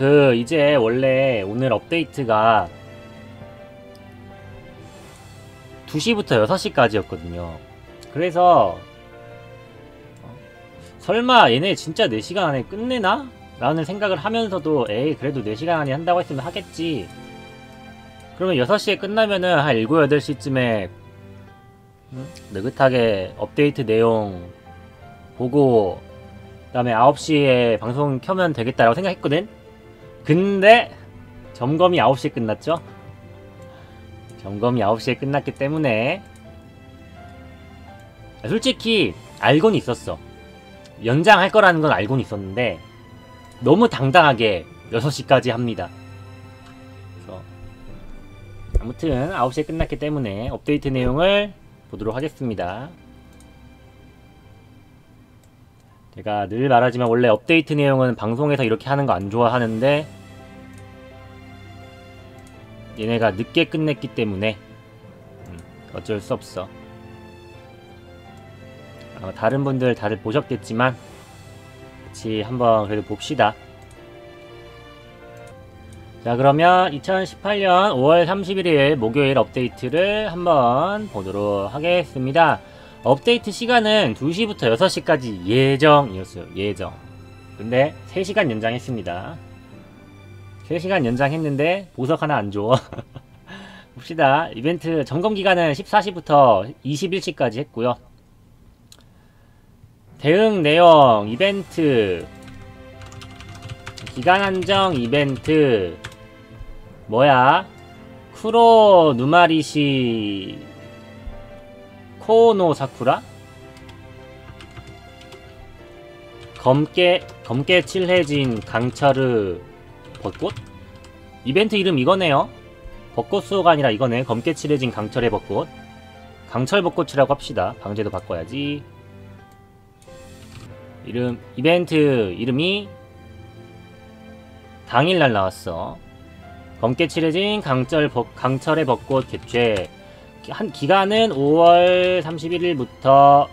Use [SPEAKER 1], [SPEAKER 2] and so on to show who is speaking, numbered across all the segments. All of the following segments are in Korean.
[SPEAKER 1] 그 이제 원래 오늘 업데이트가 2시부터 6시까지였거든요. 그래서 어, 설마 얘네 진짜 4시간 안에 끝내나? 라는 생각을 하면서도 에이 그래도 4시간 안에 한다고 했으면 하겠지. 그러면 6시에 끝나면은 한 7, 8시쯤에 느긋하게 업데이트 내용 보고 그 다음에 9시에 방송 켜면 되겠다라고 생각했거든. 근데 점검이 9시에 끝났죠. 점검이 9시에 끝났기 때문에 솔직히 알고는 있었어. 연장할 거라는 건 알고는 있었는데 너무 당당하게 6시까지 합니다. 그래서 아무튼 9시에 끝났기 때문에 업데이트 내용을 보도록 하겠습니다. 제가 늘 말하지만 원래 업데이트 내용은 방송에서 이렇게 하는 거 안 좋아하는데 얘네가 늦게 끝냈기 때문에 음, 어쩔 수 없어. 어, 다른 분들 다들 보셨겠지만 같이 한번 그래도 봅시다. 자 그러면 2018년 5월 31일 목요일 업데이트를 한번 보도록 하겠습니다. 업데이트 시간은 2시부터 6시까지 예정이었어요. 예정. 근데 3시간 연장했습니다. 3시간 연장했는데 보석 하나 안 줘. 봅시다. 이벤트 점검 기간은 14시부터 21시까지 했고요. 대응 내용 이벤트 기간 한정 이벤트 뭐야? 쿠로 누마리시 코노 사쿠라? 검게 검게 칠해진 강철르 벚꽃? 이벤트 이름 이거네요. 벚꽃 수호가 아니라 이거네. 검게 칠해진 강철의 벚꽃. 강철 벚꽃이라고 합시다. 방제도 바꿔야지. 이름 이벤트 이름이 당일날 나왔어. 검게 칠해진 강철 벚, 강철의 벚꽃 개최 한 기간은 5월 31일부터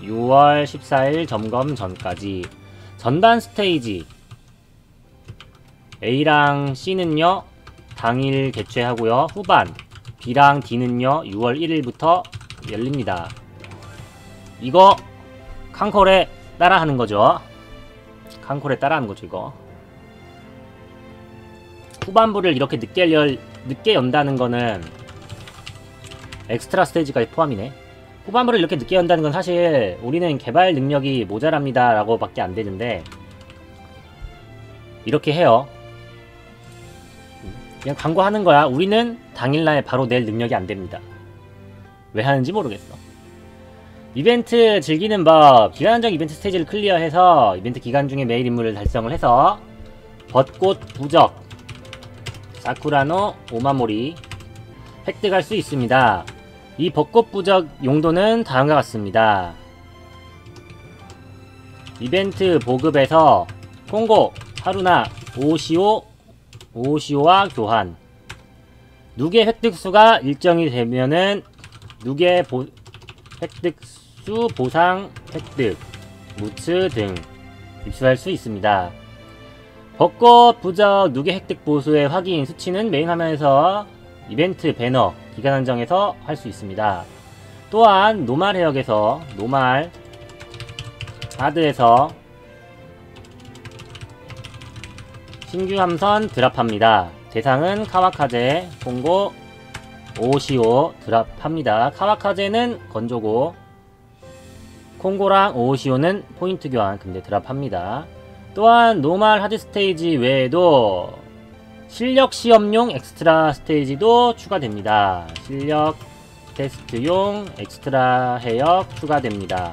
[SPEAKER 1] 6월 14일 점검 전까지 전반 스테이지 A랑 C는요 당일 개최하고요. 후반. B랑 D는요 6월 1일부터 열립니다. 이거 칸콜에 따라하는 거죠. 칸콜에 따라하는 거죠 이거. 후반부를 이렇게 늦게 열 늦게 연다는 거는 엑스트라 스테이지까지 포함이네. 후반부를 이렇게 늦게 연다는 건 사실 우리는 개발 능력이 모자랍니다 라고 밖에 안 되는데 이렇게 해요 그냥 광고하는 거야 우리는 당일날 바로 낼 능력이 안 됩니다 왜 하는지 모르겠어 이벤트 즐기는 법 기간 한정 이벤트 스테이지를 클리어해서 이벤트 기간 중에 메일 임무를 달성을 해서 벚꽃 부적 사쿠라노 오마모리 획득할 수 있습니다. 이 벚꽃 부적 용도는 다음과 같습니다. 이벤트 보급에서 콩고, 하루나, 오시오, 오시오와 교환 누계 획득수가 일정이 되면은 누계 보, 획득수 보상 획득, 무츠 등 입수할 수 있습니다. 벚꽃 부적 누계 획득 보수의 확인 수치는 메인 화면에서 이벤트 배너 기간 한정에서 할 수 있습니다. 또한 노말 해역에서 노말 하드에서 신규 함선 드랍합니다. 대상은 카와카제, 공고, 오시오 드랍합니다. 카와카제는 건조고 콩고랑 오시오는 포인트 교환 근데 드랍합니다. 또한 노말 하드 스테이지 외에도 실력 시험용 엑스트라 스테이지도 추가됩니다. 실력 테스트용 엑스트라 해역 추가됩니다.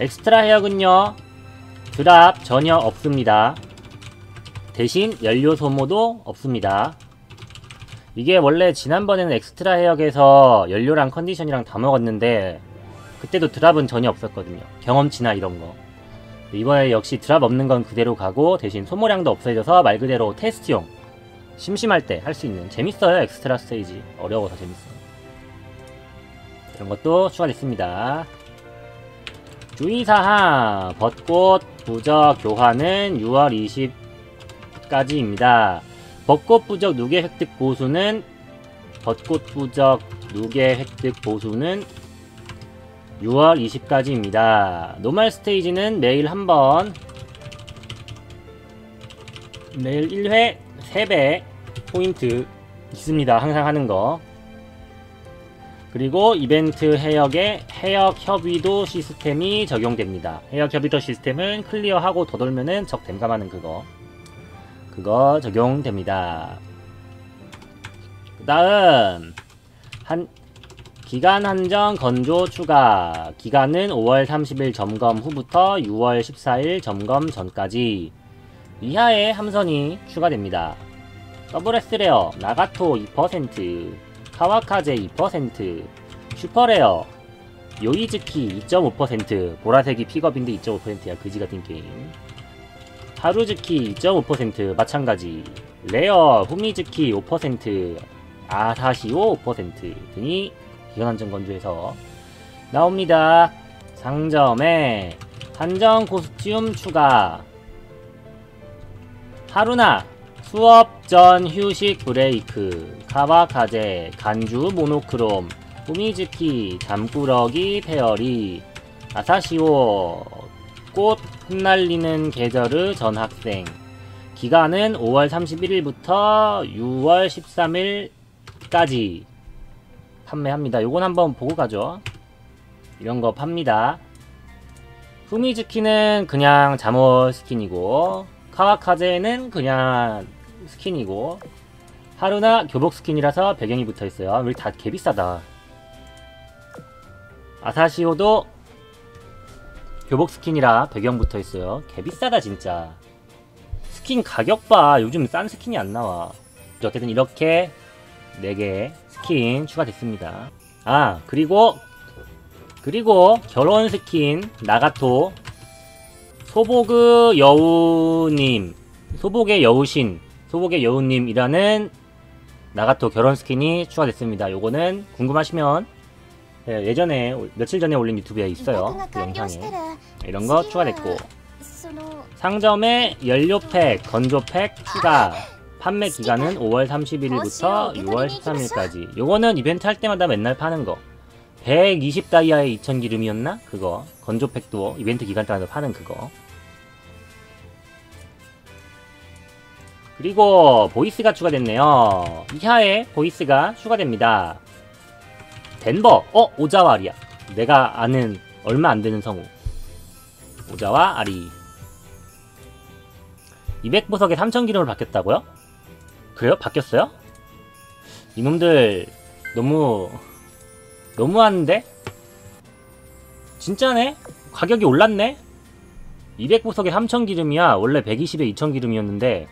[SPEAKER 1] 엑스트라 해역은요 드랍 전혀 없습니다. 대신 연료 소모도 없습니다. 이게 원래 지난번에는 엑스트라 해역에서 연료랑 컨디션이랑 다 먹었는데 그때도 드랍은 전혀 없었거든요. 경험치나 이런 거. 이번에 역시 드랍 없는 건 그대로 가고 대신 소모량도 없어져서 말 그대로 테스트용 심심할 때 할 수 있는 재밌어요 엑스트라 스테이지 어려워서 재밌어 이런 것도 추가됐습니다 주의사항 벚꽃 부적 교환은 6월 20 까지입니다. 벚꽃 부적 누계 획득 보수는 벚꽃 부적 누계 획득 보수는 6월 20까지입니다. 노멀 스테이지는 매일 한번 매일 1회 3배 포인트 있습니다. 항상 하는 거. 그리고 이벤트 해역에 해역 협의도 시스템이 적용됩니다. 해역 협의도 시스템은 클리어하고 더 돌면은 적 댐감하는 그거. 그거 적용됩니다. 그 다음 한 기간 한정 건조 추가 기간은 5월 30일 점검 후부터 6월 14일 점검 전까지 이하의 함선이 추가됩니다. 더블레스레어 나가토 2% 카와카제 2% 슈퍼레어 요이즈키 2.5% 보라색이 픽업인데 2.5%야 그지 같은 게임 하루즈키 2.5% 마찬가지. 레어 후미즈키 5% 아사시오 5% 등이 기관한정 건조에서 나옵니다. 상점에 한정 코스튬 추가. 하루나 수업 전 휴식 브레이크 카와카제 간주 모노크롬 후미즈키 잠꾸러기 페어리 아사시오 꽃 흩날리는 계절의 전학생 기간은 5월 31일부터 6월 13일까지 판매합니다. 요건 한번 보고 가죠. 이런 거 팝니다. 후미즈키는 그냥 잠옷 스킨이고 카와카제는 그냥 스킨이고 하루나 교복 스킨이라서 배경이 붙어있어요. 우리 다 개비싸다. 아사시오도 교복 스킨이라 배경 붙어 있어요. 개 비싸다 진짜. 스킨 가격 봐. 요즘 싼 스킨이 안 나와. 어쨌든 이렇게 4개 스킨 추가됐습니다. 아 그리고 그리고 결혼 스킨 나가토 소보그 여우님 소복의 여우신 소복의 여우님이라는 나가토 결혼 스킨이 추가됐습니다. 요거는 궁금하시면 예, 예전에 며칠 전에 올린 유튜브에 있어요. 그 영상에 이런 거 추가됐고. 상점에 연료팩, 건조팩 추가. 판매 기간은 5월 31일부터 6월 13일까지. 요거는 이벤트 할 때마다 맨날 파는 거. 120다이아의 2000 기름이었나? 그거. 건조팩도 이벤트 기간 동안 파는 그거. 그리고 보이스가 추가됐네요. 이하에 보이스가 추가됩니다 덴버 어? 오자와 아리야 내가 아는 얼마 안 되는 성우 오자와 아리 200보석에 3000 기름을 바뀌었다고요? 그래요? 바뀌었어요? 이놈들 너무 너무하는데? 진짜네? 가격이 올랐네? 200보석에 3000 기름이야 원래 120에 2000 기름이었는데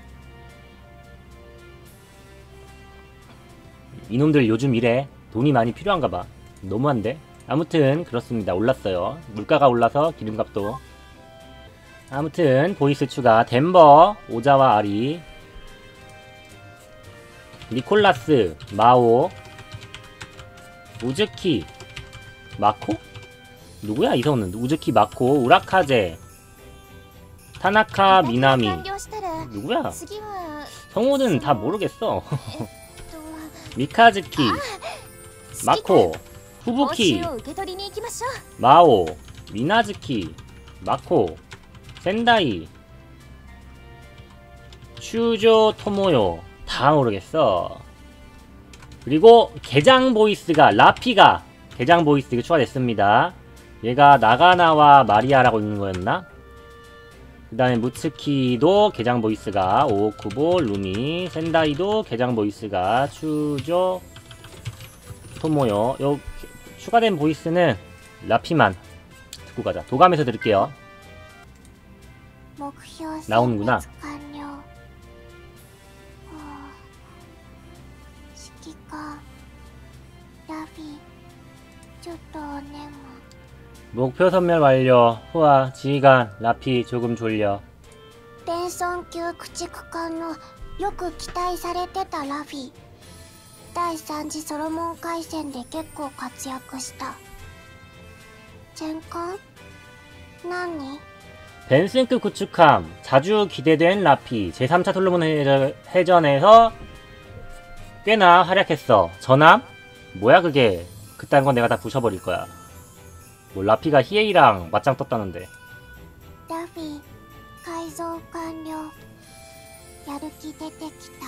[SPEAKER 1] 이놈들 요즘 이래 돈이 많이 필요한가 봐. 너무한데? 아무튼 그렇습니다. 올랐어요. 물가가 올라서 기름값도. 아무튼 보이스 추가. 덴버 오자와 아리. 니콜라스 마오. 우즈키 마코? 누구야? 이 성우는 우즈키 마코 우라카제. 타나카 미나미. 누구야? 성우는 다 모르겠어. 미카즈키 마코 후부키 마오. 미나즈키 마코 센다이 슈조 토모요. 다 모르겠어. 그리고 개장 보이스가 라피가 개장 보이스가 추가됐습니다. 얘가 나가나와 마리아라고 있는 거였나? 그 다음에 무츠키도 개장 보이스가 오쿠보 루미 센다이도 개장 보이스가 추조 토모요 요 추가된 보이스는 라피만 듣고 가자 도감에서 들을게요 나오는구나
[SPEAKER 2] ラフィちょっとお眠
[SPEAKER 1] 목표 선멸 완료. 후아, 지휘관, 라피 조금 졸려.
[SPEAKER 2] 電損級駆逐艦のよく期待されてたラフィ 第3次ソロモン海戦で結構活躍した全艦 何
[SPEAKER 1] 벤슨급 구축함 자주 기대된 라피 제3차 솔로몬 해전- 해전에서 꽤나 활약했어 전함? 뭐야 그게 그딴 건 내가 다 부셔버릴 거야 뭐 라피가 히에이랑 맞짱 떴다는데
[SPEAKER 2] ラフィ改造完了やる気出てきた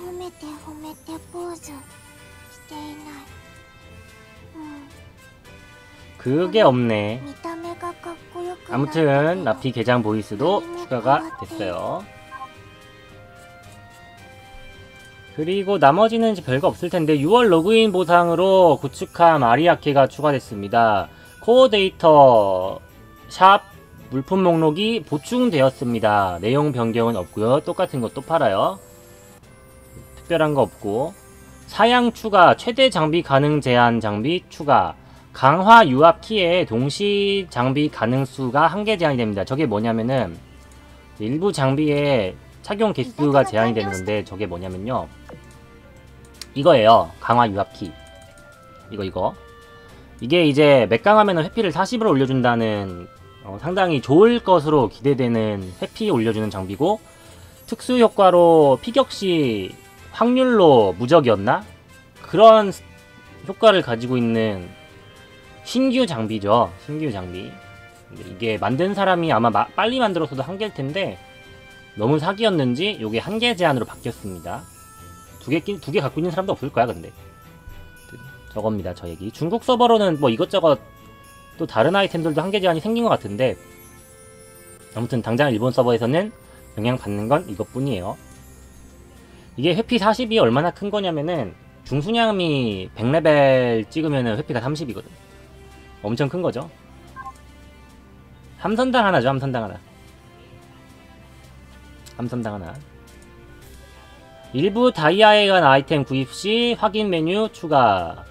[SPEAKER 2] 褒めて褒めてポーズしていないうん
[SPEAKER 1] 그게 없네
[SPEAKER 2] 見た目がかっこよくなったけ
[SPEAKER 1] 아무튼
[SPEAKER 2] ど
[SPEAKER 1] 라피 개장 보이스도 추가가 됐어요 그리고 나머지는 이제 별거 없을 텐데 6월 로그인 보상으로 구축함 아리아케가 추가됐습니다. 코어 데이터 샵 물품 목록이 보충되었습니다. 내용 변경은 없고요. 똑같은 것도 팔아요. 특별한 거 없고 사양 추가 최대 장비 가능 제한 장비 추가 강화 유압 키에 동시 장비 가능 수가 한 개 제한이 됩니다. 저게 뭐냐면은 일부 장비에 착용 개수가 제한이 되는 건데 저게 뭐냐면요. 이거예요. 강화 유압 키. 이거 이거. 이게 이제 맥강하면 회피를 40으로 올려준다는 어, 상당히 좋을 것으로 기대되는 회피 올려주는 장비고 특수 효과로 피격 시 확률로 무적이었나? 그런 스- 효과를 가지고 있는 신규 장비죠. 신규 장비. 이게 만든 사람이 아마 마- 빨리 만들었어도 한 개일 텐데 너무 사기였는지 요게 한 개 제한으로 바뀌었습니다. 두 개, 두 개 갖고 있는 사람도 없을 거야, 근데. 저겁니다, 저 얘기. 중국 서버로는 뭐 이것저것 또 다른 아이템들도 한 개 제한이 생긴 것 같은데, 아무튼 당장 일본 서버에서는 영향받는 건 이것뿐이에요. 이게 회피 40이 얼마나 큰 거냐면은, 중순양이 100레벨 찍으면은 회피가 30이거든. 엄청 큰 거죠. 함선당 하나죠, 함선당 하나. 함선당 하나. 일부 다이아에 관 아이템 구입 시 확인 메뉴 추가.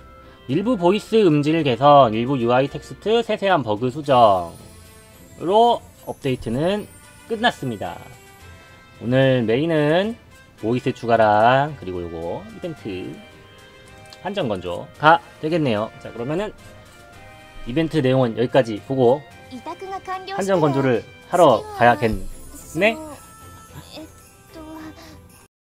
[SPEAKER 1] 일부 보이스 음질 개선, 일부 UI 텍스트 세세한 버그 수정으로 업데이트는 끝났습니다. 오늘 메인은 보이스 추가랑 그리고 요거 이벤트 한정 건조 가 되겠네요. 자 그러면은 이벤트 내용은 여기까지 보고 한정 건조를 하러 가야겠네.